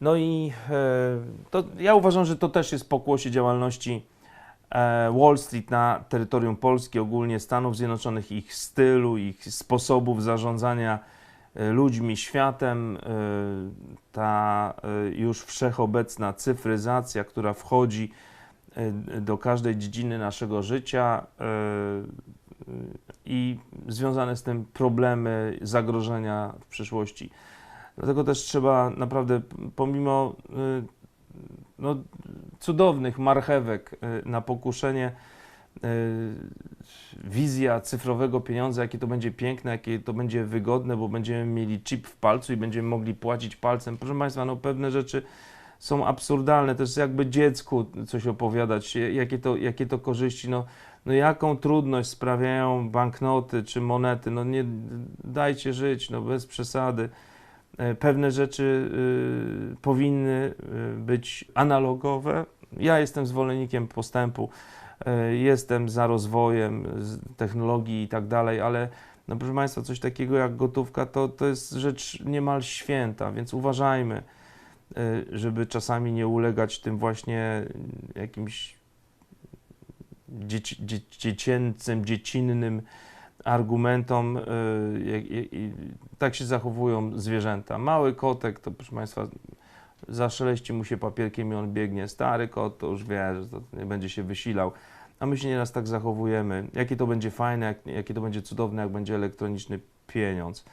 No i e, to, ja uważam, że to też jest pokłosie działalności e, Wall Street na terytorium Polski, ogólnie Stanów Zjednoczonych, ich stylu, ich sposobów zarządzania e, ludźmi, światem, ta już wszechobecna cyfryzacja, która wchodzi do każdej dziedziny naszego życia i związane z tym problemy, zagrożenia w przyszłości. Dlatego też trzeba naprawdę, pomimo y, no, cudownych marchewek y, na pokuszenie, y, wizja cyfrowego pieniądza, jakie to będzie piękne, jakie to będzie wygodne, bo będziemy mieli chip w palcu i będziemy mogli płacić palcem. Proszę Państwa, no pewne rzeczy są absurdalne. To jest jakby dziecku coś opowiadać, jakie to, jakie to korzyści. No, no jaką trudność sprawiają banknoty czy monety. No nie dajcie żyć, no bez przesady. E, Pewne rzeczy y, powinny y, być analogowe. Ja jestem zwolennikiem postępu, e, jestem za rozwojem technologii i tak dalej, ale no proszę Państwa, coś takiego jak gotówka to, to jest rzecz niemal święta, więc uważajmy, e, żeby czasami nie ulegać tym właśnie jakimś dzieci, dzie, dziecięcym, dziecinnym argumentom. y, i- Tak się zachowują zwierzęta. Mały kotek, to proszę Państwa, zaszeleści mu się papierkiem i on biegnie. Stary kot to już wie, że to nie będzie się wysilał. A my się nieraz tak zachowujemy. Jakie to będzie fajne, jak, jakie to będzie cudowne, jak będzie elektroniczny pieniądz.